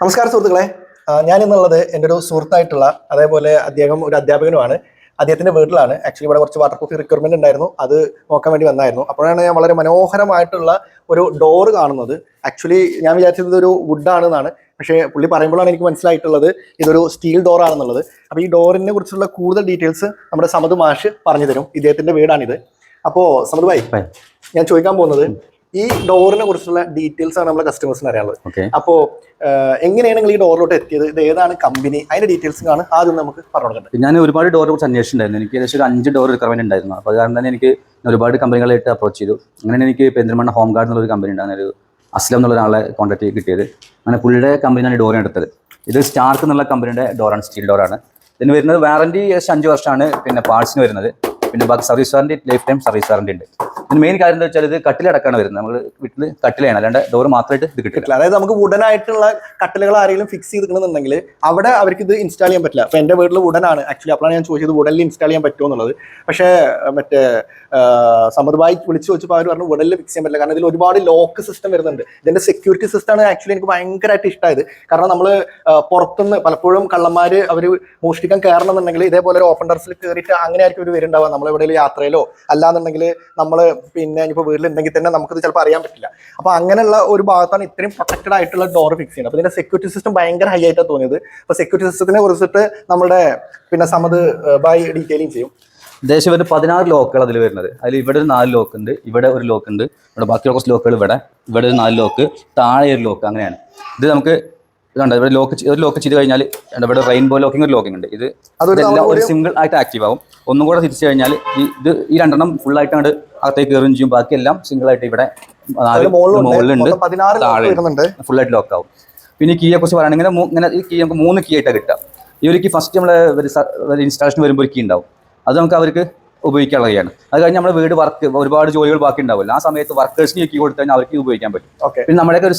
നമസ്കാരം സുഹൃത്തുക്കളെ. ഞാൻ ഇന്നുള്ളത് എന്റെ ഒരു സുഹൃത്തായിട്ടുള്ള അതേപോലെ അദ്ദേഹം ഒരു അധ്യാപകനുമാണ്. അദ്ദേഹത്തിന്റെ വീട്ടിലാണ്. ആക്ച്വലി ഇവിടെ കുറച്ച് വാട്ടർ പ്രൂഫ് റിക്വയർമെന്റ് ഉണ്ടായിരുന്നു. അത് നോക്കാൻ വേണ്ടി വന്നായിരുന്നു. അപ്പോഴാണ് ഞാൻ വളരെ മനോഹരമായിട്ടുള്ള ഒരു ഡോറ് കാണുന്നത്. ആക്ച്വലി ഞാൻ വിചാരിച്ചത് ഒരു വുഡാണ് എന്നാണ് പക്ഷേ പുള്ളി പറയുമ്പോഴാണ് എനിക്ക് മനസ്സിലായിട്ടുള്ളത് ഇതൊരു സ്റ്റീൽ ഡോർ ആണെന്നുള്ളത്. അപ്പോൾ ഈ ഡോറിനെ കുറിച്ചുള്ള കൂടുതൽ ഡീറ്റെയിൽസ് നമ്മുടെ സമത് മാഷ് പറഞ്ഞു തരും. ഇദ്ദേഹത്തിന്റെ വീടാണിത്. അപ്പോൾ സമത് ഭായി. ഞാൻ ചോദിക്കാൻ പോകുന്നത് ഈ ഡോറിനെ കുറിച്ചുള്ള ഡീറ്റെയിൽസ് ആണ് നമ്മുടെ കസ്റ്റമേഴ്സിന് അറിയാനുള്ളത്. ഓക്കെ അപ്പോ എങ്ങനെയാണ് നിങ്ങൾ ഈ ഡോറിലോട്ട് എത്തിയത്? ഇത് ഏതാണ് കമ്പനി അതിന്റെ ഡീറ്റെയിൽസ് ആണ് ആദ്യം നമുക്ക് പറഞ്ഞു കൊടുക്കേണ്ടത് ഞാൻ ഒരുപാട് ഡോറിനെ കുറിച്ച് അന്വേഷിച്ചിട്ടുണ്ടായിരുന്നു. എനിക്ക് ഏകദേശം ഒരു അഞ്ച് ഡോർ റിക്വയർമെന്റ് ഉണ്ടായിരുന്നു. അപ്പോൾ കാരണം തന്നെ എനിക്ക് ഒരുപാട് കമ്പനികളായിട്ട് അപ്രോച്ച് ചെയ്തു. അങ്ങനെ എനിക്ക് പെരിന്തൽമണ്ണ ഹോം ഗാർഡ് എന്നുള്ള ഒരു കമ്പനി ഉണ്ട്. അങ്ങനെ ഒരു അസ്ലം എന്നുള്ള ഒരാളെ കോൺടാക്ട് കിട്ടിയത്. അങ്ങനെ പുള്ളിയുടെ കമ്പനിയാണ് ഡോർ എടുത്തത്. ഇത് സ്റ്റാർക്ക് എന്നുള്ള കമ്പനിയുടെ ഡോറാണ് സ്റ്റീൽ ഡോറാണ് ഇതിന് വരുന്നത് വാറണ്ടി ഏകദേശം അഞ്ച് വർഷമാണ്. പിന്നെ പാർട്സിന് വരുന്നത്. പിന്നെ ബാക്കി service warranty lifetime service warranty ഉണ്ട്. ഇതിന് മെയിൻ കാര്യം എന്താ വെച്ചാൽ ഇത് കട്ടിലടക്കാണ് വരുന്നത്. നമ്മൾ വീട്ടിൽ കട്ടിലാണ്. അല്ലാണ്ട് ഡോർ മാത്രമായിട്ട് ഇത് കിട്ടില്ല. അതായത് നമുക്ക് വുഡൻ ആയിട്ടുള്ള കട്ടിലുകൾ ആരെങ്കിലും ഫിക്സ് ചെയ്തിട്ടുണ്ടെന്നുണ്ടെങ്കിൽ അവിടെ അവർക്ക് ഇത് ഇൻസ്റ്റാൾ ചെയ്യാൻ പറ്റില്ല. അപ്പൊ എന്റെ വീട്ടിൽ വുഡൻ ആണ്. ആക്ച്വലി അപ്പോഴാണ് ഞാൻ ചോദിച്ചത് വുഡനിൽ ഇൻസ്റ്റാൾ ചെയ്യാൻ പറ്റുമോ എന്നുള്ളത്. പക്ഷേ മറ്റേ സമ്മതമായി വിളിച്ചു ചോദിച്ചപ്പോൾ അവർ പറഞ്ഞു വുഡനിൽ ഫിക്സ് ചെയ്യാൻ പറ്റില്ല. കാരണം ഇതിൽ ഒരുപാട് ലോക്ക് സിസ്റ്റം വരുന്നുണ്ട്. ഇതിന്റെ സെക്യൂരിറ്റി സിസ്റ്റം ആണ് ആക്ച്വലി എനിക്ക് ഭയങ്കരമായിട്ട് ഇഷ്ടമായത് കാരണം നമ്മൾ പുറത്തുനിന്ന് പലപ്പോഴും കള്ളന്മാർ അവർ മോഷ്ടിക്കാൻ കയറണമെന്നുണ്ടെങ്കിൽ ഇതേപോലെ ഒരു ഓപ്പൺ ടെറസിൽ കയറിയിട്ട് അങ്ങനെ ആയിരിക്കും ഒരു വരുന്നുണ്ടാവുക. നമ്മളെവിടെയെങ്കിലും യാത്രയിലോ അല്ലാന്നുണ്ടെങ്കിൽ നമ്മൾ പിന്നെ ഇപ്പോൾ വീട്ടിലുണ്ടെങ്കിൽ തന്നെ നമുക്കിത് ചിലപ്പോൾ അറിയാൻ പറ്റില്ല. അപ്പോൾ അങ്ങനെയുള്ള ഒരു ഭാഗത്താണ് ഇത്രയും പ്രൊട്ടക്റ്റഡ് ആയിട്ടുള്ള ഡോർ ഫിക്സ് ചെയ്യുന്നത്. അപ്പോൾ ഇതിന്റെ സെക്യൂരിറ്റി സിസ്റ്റം ഭയങ്കര ഹൈ ആയിട്ടാണ് തോന്നിയത്. അപ്പോൾ സെക്യൂരിറ്റി സിസ്റ്റത്തിനെ കുറിച്ചിട്ട് നമ്മുടെ പിന്നെ സമത് ബൈ ഡീറ്റെയിലിംഗ് ചെയ്യും. ഏകദേശം ഒരു പതിനാറ് ലോക്കുകൾ അതിൽ വരുന്നത്. അതിൽ ഇവിടെ ഒരു നാല് ലോക്ക് ഉണ്ട് ഇവിടെ ഒരു ലോക്ക് ഉണ്ട് ഇവിടെ ബാക്കിയുള്ള കുറച്ച് ലോക്കുകൾ ഇവിടെ. ഇവിടെ ഒരു നാല് ലോക്ക് താഴെ ഒരു ലോക്ക് അങ്ങനെയാണ്. ഇത് നമുക്ക് ഇതുണ്ട്. ഇവിടെ ലോക്ക് ഒരു ലോക്ക് ചെയ്ത് കഴിഞ്ഞാൽ ഇവിടെ റെയിൻബോ ലോക്കിംഗ് ഒരു ലോക്കിംഗ് ഉണ്ട്. ഇത് അതെല്ലാം ഇതെല്ലാം ഒരു സിംഗിൾ ആയിട്ട് ആക്റ്റീവ് ആവും. ഒന്നും കൂടെ തിരിച്ചു കഴിഞ്ഞാൽ ഇത് ഈ രണ്ടെണ്ണം ഫുൾ ആയിട്ട് അങ്ങോട്ട് അകത്തേക്ക് കയറുകയും ചെയ്യും. ബാക്കി എല്ലാം സിംഗിൾ ആയിട്ട് ഇവിടെ മുകളിലുണ്ട്. താഴെ ഫുൾ ആയിട്ട് ലോക്ക് ആവും. പിന്നെ ഈ കീയെ കുറിച്ച് പറയുകയാണെങ്കിൽ ഇങ്ങനെ ഇങ്ങനെ ഈ കീ നമുക്ക് മൂന്ന് കീ ആയിട്ടാണ് കിട്ടുക. ഈ ഒരു കീ ഫസ്റ്റ് നമ്മൾ ഇൻസ്റ്റാളേഷൻ വരുമ്പോൾ ഒരു കീ ഉണ്ടാവും. അത് നമുക്ക് അവർക്ക് ഉപയോഗിക്കാനുള്ള കീയാണ് അത് കഴിഞ്ഞ് നമ്മുടെ വീട് വർക്ക് ഒരുപാട് ജോലികൾ ബാക്കി ഉണ്ടാവില്ല ആ സമയത്ത് വർക്കേഴ്സിന് കീ കൊടുത്തു കഴിഞ്ഞാൽ അവർക്ക് ഉപയോഗിക്കാൻ പറ്റും. ഓക്കെ പിന്നെ നമ്മുടെ ഒരു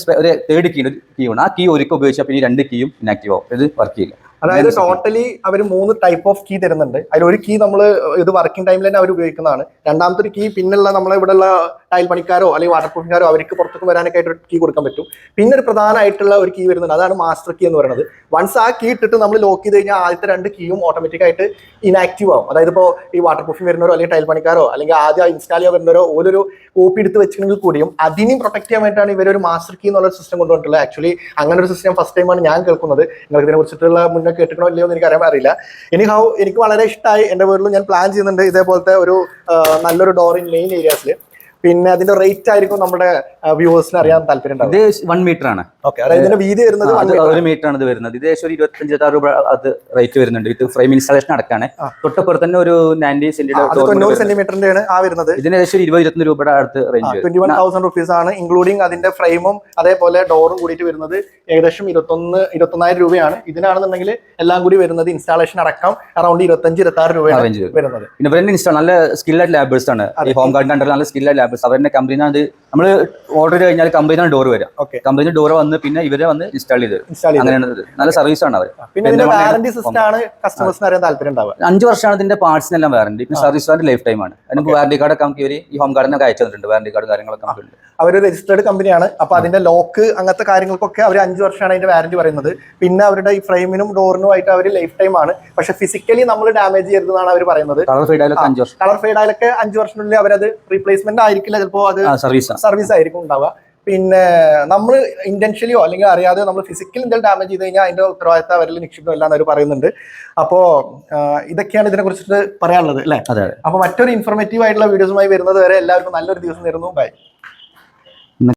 തേർഡ് കീ ഒരു കീ ആണ് ആ കീ ഒരുക്കം ഉപയോഗിച്ചാൽ പിന്നെ രണ്ട് കീയും ഇനാക്റ്റീവ് ആവും. ഇത് വർക്ക് ചെയ്യില്ല. അതായത് ടോട്ടലി അവർ മൂന്ന് ടൈപ്പ് ഓഫ് കീ തരുന്നുണ്ട്. അതിൽ ഒരു കീ നമ്മൾ ഇത് വർക്കിംഗ് ടൈമിൽ തന്നെ അവർ ഉപയോഗിക്കുന്നതാണ്. രണ്ടാമത്തെ ഒരു കീ പിന്നുള്ള നമ്മളെ ഇവിടെയുള്ള ടൈൽ പണിക്കാരോ അല്ലെങ്കിൽ വാട്ടർ പ്രൂഫിംഗാരോ അവർക്ക് പുറത്തേക്ക് വരാനൊക്കെ ആയിട്ട് ഒരു കീ കൊടുക്കാൻ പറ്റും. പിന്നെ ഒരു പ്രധാനമായിട്ടുള്ള ഒരു കീ വരുന്നുണ്ട്. അതാണ് മാസ്റ്റർ കീ എന്ന് പറയുന്നത്. വൺസ് ആ കീ ഇട്ടിട്ട് നമ്മൾ ലോക്ക് ചെയ്ത് കഴിഞ്ഞാൽ ആദ്യത്തെ രണ്ട് കീയും ഓട്ടോമാറ്റിക് ആയിട്ട് ഇനാക്റ്റീവ് ആവും. അതായത് ഇപ്പോൾ ഈ വാട്ടർ പ്രൂഫിംഗ് വരുന്നവരോ അല്ലെങ്കിൽ ടൈൽ പണിക്കാരോ അല്ലെങ്കിൽ ആദ്യം ഇൻസ്റ്റാൾ ചെയ്യാൻ വരുന്നവരോ ഓരോരു കോപ്പി എടുത്ത് വെച്ചിട്ടുണ്ടെങ്കിൽ കൂടിയും അതിനെയും പ്രൊട്ടക്ട് ചെയ്യാൻ വേണ്ടിയിട്ടാണ് ഒരു മാസ്റ്റർ കീ എന്നുള്ള സിസ്റ്റം കൊണ്ടുവന്നിട്ടുള്ളത്. ആക്ച്വലി അങ്ങനെ ഒരു സിസ്റ്റം ഫസ്റ്റ് ടൈമാണ് ഞാൻ കേൾക്കുന്നത്. നിങ്ങൾക്ക് ഇതിനെ കുറിച്ചിട്ടുള്ള മുന്നേ കേട്ടിക്കണോ ഇല്ലയോ എന്ന് എനിക്ക് അറിയാൻ അറിയില്ല. ഇനി ഹൗ എനിക്ക് വളരെ ഇഷ്ടമായി എന്റെ വീട്ടിൽ ഞാൻ പ്ലാൻ ചെയ്യുന്നുണ്ട് ഇതേപോലത്തെ ഒരു നല്ലൊരു ഡോർ ഇൻ മെയിൻ ഏരിയാസിൽ പിന്നെ അതിന്റെ റേറ്റ് ആയിരിക്കും നമ്മുടെ വ്യൂവേഴ്സിന് അറിയാൻ താല്പര്യം ഉണ്ടാവും ഇത് വൺ മീറ്റർ ആണ്. ഓക്കെ അതായത് ഇതിന്റെ വീതി വരുന്നത് ഒരു മീറ്റർ ആണ് ഇത് വരുന്നത്. ഇത് ഏകദേശം ഒരു ഇരുപത്തഞ്ച് ഇരുപത്താറ് രൂപ അത് റേറ്റ് വരുന്നുണ്ട്. ഇത് ഫ്രെയിം ഇൻസ്റ്റാളേഷൻ അടക്കാണ്. തൊട്ടപ്പുറത്ത് തന്നെ ഒരു നയന്റി സെന്റിമീറ്റർ സെന്റിമീറ്ററിന്റെ ആണ് ആ വരുന്നത്. ഇതിന് ഏകദേശം ഇരുപത് ഇരുപത്തി രൂപയുടെ അടുത്ത് range twenty one thousand rupees ആണ് ഇൻക്ലൂഡിംഗ് അതിന്റെ ഫ്രെയിമും അതേപോലെ ഡോറും കൂടിയിട്ട് വരുന്നത് ഏകദേശം ഇരുപത്തൊന്ന് ഇരുപത്തൊന്നായിരം രൂപയാണ്. ഇതിനാണെന്നുണ്ടെങ്കിൽ എല്ലാം കൂടി വരുന്നത് ഇൻസ്റ്റാളേഷൻ അടക്കം അറൌണ്ട് ഇരുപത്തഞ്ച് ഇരുപത്തി ആറ് രൂപയാണ് വരുന്നത്. പിന്നെ ഇൻസ്റ്റാൾ നല്ല സ്കില്ലായിട്ട് ലാബേഴ്സ് ആണ്. ഹോം ഗാർഡിന്റെ അണ്ടർ നല്ല സ്കില്ലായിട്ട് ലാബേഴ്സ് അവരുടെ കമ്പനിയാണ് ഇത് നമ്മൾ ഓർഡർ ചെയ്ത് കഴിഞ്ഞാൽ കമ്പനിയാണ് ഡോർ വരാം. കമ്പനി ഡോർ വന്ന് പിന്നെ ഇവരെ വന്ന് ഇൻസ്റ്റാൾ ചെയ്ത്. അങ്ങനെയാണ് നല്ല സർവീസ് ആണ് അവർ അഞ്ച് വർഷമാണ് ഇതിന്റെ പാർട്സിനെല്ലാം വാറണ്ടി പിന്നെ സർവീസ് വാറണ്ടി ലൈഫ് ടൈം ആണ്. അതിന് വാറണ്ടി കാർഡ് ഒക്കെ നമുക്ക് ഇവർ ഈ ഹോം ഗാർഡിനൊക്കെ അയച്ചു തന്നിട്ടുണ്ട്. വാറണ്ടി കാർഡ് കാര്യങ്ങളൊക്കെ നമുക്കുണ്ട് അവർ രജിസ്റ്റേർഡ് കമ്പനിയാണ് അപ്പൊ അതിന്റെ ലോക്ക് അങ്ങനത്തെ കാര്യങ്ങൾക്കൊക്കെ അവർ അഞ്ച് വർഷമാണ് അതിന്റെ വാറണ്ടി പറയുന്നത്. പിന്നെ അവരുടെ ഈ ഫ്രെയിമിനും ഡോറിനും ആയിട്ട് അവർ ലൈഫ് ടൈം ആണ്. പക്ഷെ ഫിസിക്കലി നമ്മൾ ഡാമേജ് ചെയ്തതാണ് അവർ പറയുന്നത്. കളർ ഫെയ്ഡ് ആയാലും അഞ്ച് വർഷം. കളർ ഫെയ്ഡ് ആയാലൊക്കെ അഞ്ച് വർഷത്തിനുള്ളിൽ അവരത് റീപ്ലേസ്മെന്റ് ആയിരിക്കില്ല. ചിലപ്പോൾ അത് സർവീസ് സർവീസ് ആയിരിക്കും ഉണ്ടാവുക. പിന്നെ നമ്മൾ ഇന്റൻഷ്യലിയോ അല്ലെങ്കിൽ അറിയാതെ നമ്മൾ ഫിസിക്കൽ എന്തെങ്കിലും ഡാമേജ് ചെയ്ത് കഴിഞ്ഞാൽ അതിന്റെ ഉത്തരവാദിത്തം അവരിൽ നിക്ഷിപ്തമല്ല അവർ പറയുന്നുണ്ട്. അപ്പോൾ ഇതൊക്കെയാണ് ഇതിനെ കുറിച്ചിട്ട് പറയാനുള്ളത് അല്ലേ? അതെ അതെ. അപ്പോൾ മറ്റൊരു ഇൻഫോർമേറ്റീവ് ആയിട്ടുള്ള വീഡിയോസുമായി വരുന്നത് വരെ എല്ലാവർക്കും നല്ലൊരു ദിവസം നേരുന്നു. ബൈ